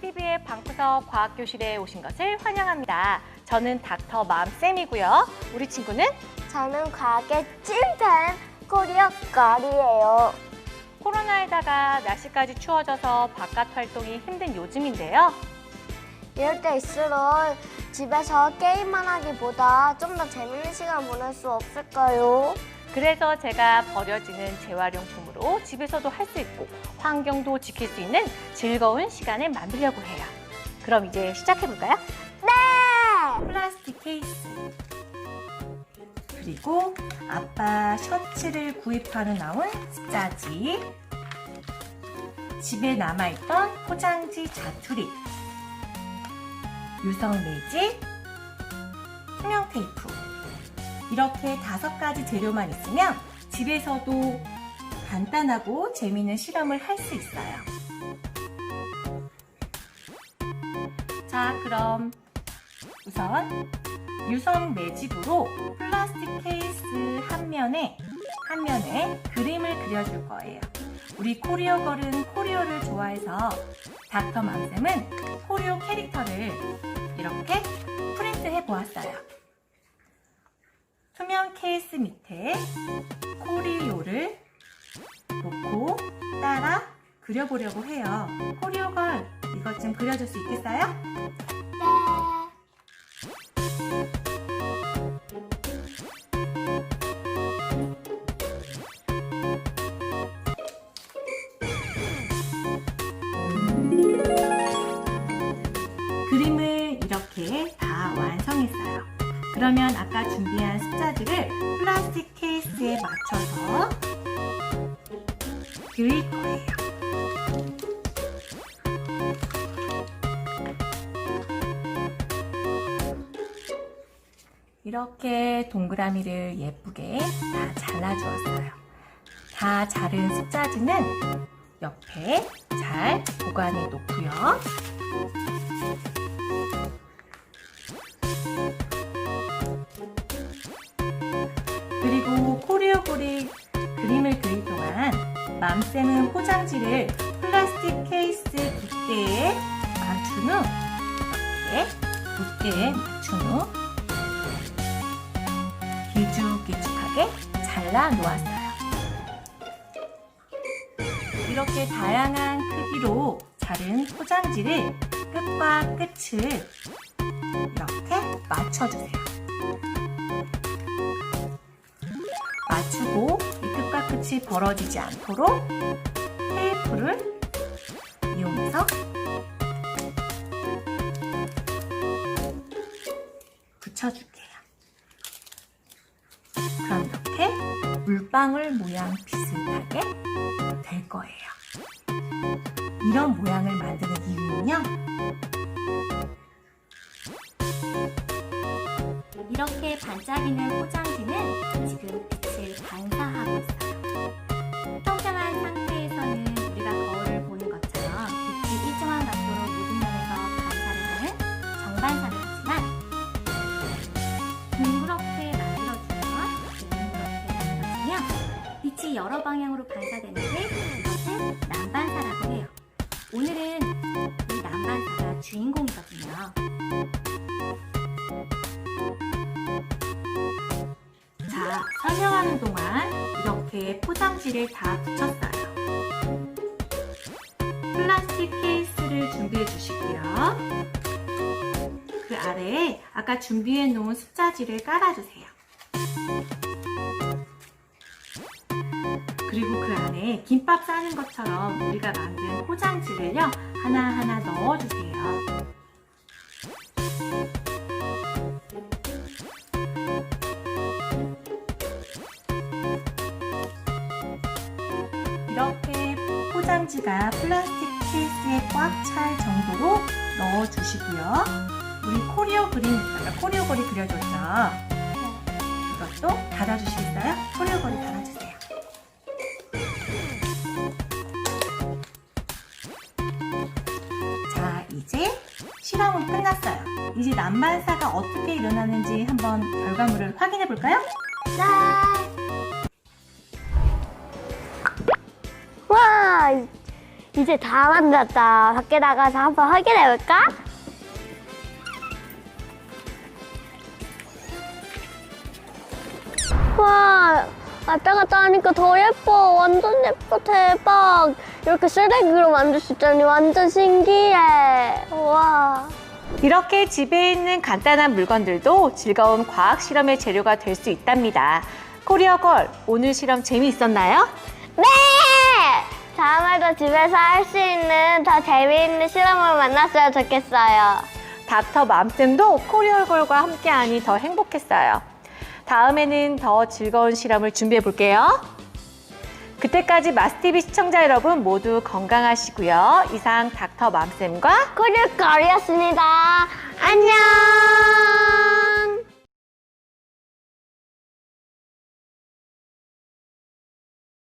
TV의 방구석 과학교실에 오신 것을 환영합니다. 저는 닥터 맘쌤이고요. 우리 친구는 저는 과학의 찐팬 코리아 걸이에요. 코로나에다가 날씨까지 추워져서 바깥 활동이 힘든 요즘인데요. 이럴 때일수록 집에서 게임만 하기보다 좀 더 재밌는 시간 보낼 수 없을까요? 그래서 제가 버려지는 재활용품으로 집에서도 할 수 있고 환경도 지킬 수 있는 즐거운 시간을 만들려고 해요. 그럼 이제 시작해 볼까요? 네! 플라스틱 케이스 그리고 아빠 셔츠를 구입하러 나온 습자지 집에 남아있던 포장지 자투리 유성 매직 투명 테이프 이렇게 다섯 가지 재료만 있으면 집에서도 간단하고 재미있는 실험을 할 수 있어요. 자, 그럼 우선 유성 매직으로 플라스틱 케이스 한 면에 한 면에 그림을 그려줄 거예요. 우리 코리오 걸은 코리오를 좋아해서 닥터 맘쌤은 코리오 캐릭터를 이렇게 프린트해 보았어요. 투명 케이스 밑에 코리오를 놓고 따라 그려보려고 해요. 코리오 걸 이것 좀 그려줄 수 있겠어요? 네. 그림을 그러면 아까 준비한 습자들을 플라스틱 케이스에 맞춰서 그릴 거예요. 이렇게 동그라미를 예쁘게 다 잘라주었어요. 다 자른 습자지는 옆에 잘 보관해 놓고요. 그리고 코리오볼이 그림을 그릴 동안 맘쌤은 포장지를 플라스틱 케이스 두께에 맞춘 후 이렇게 두께에 맞춘 후 길쭉길쭉하게 잘라 놓았어요. 이렇게 다양한 크기로 자른 포장지를 끝과 끝을 이렇게 맞춰주세요. 맞추고 이 끝과 끝이 벌어지지 않도록 테이프를 이용해서 붙여줄게요. 그럼 이렇게 물방울 모양 비슷하게 될 거예요. 이런 모양을 만드는 이유는요. 이렇게 반짝이는 포장지는 지금 빛을 반사하고 있어요. 평평한 상태에서는 우리가 거울을 보는 것처럼 빛이 일정한 각도로 모든 면에서 반사를 하는 정반사를 하지만 둥그렇게 만들어주면 둥그렇게 만들어주면 빛이 여러 방향으로 반사되는데 이것을 난반사라고 해요. 오늘은 이 난반사가 주인공이거든요. 포장지를 다 붙였어요. 플라스틱 케이스를 준비해 주시고요. 그 아래에 아까 준비해 놓은 습자지를 깔아주세요. 그리고 그 안에 김밥 싸는 것처럼 우리가 만든 포장지를요, 하나하나 넣어주세요. 포장지가 플라스틱 케이스에 꽉 찰 정도로 넣어주시고요. 우리 코리오 그림, 아까 코리오 거리 그려줬죠? 이것도 닫아주시겠어요? 코리오 거리 닫아주세요. 자, 이제 실험은 끝났어요. 이제 난반사가 어떻게 일어나는지 한번 결과물을 확인해 볼까요? 네! 와! 이- 이제 다 만졌다. 밖에 나가서 한번 확인해볼까? 와, 왔다 갔다 하니까 더 예뻐. 완전 예뻐. 대박. 이렇게 쓰레기로 만들 수 있다니 완전 신기해. 와. 이렇게 집에 있는 간단한 물건들도 즐거운 과학 실험의 재료가 될 수 있답니다. 코리아걸, 오늘 실험 재미있었나요? 네! 다음에도 집에서 할 수 있는 더 재미있는 실험을 만났으면 좋겠어요. 닥터 맘쌤도 코리얼걸과 함께하니 더 행복했어요. 다음에는 더 즐거운 실험을 준비해 볼게요. 그때까지 마스티비 시청자 여러분 모두 건강하시고요. 이상 닥터 맘쌤과 코리걸이었습니다. 안녕!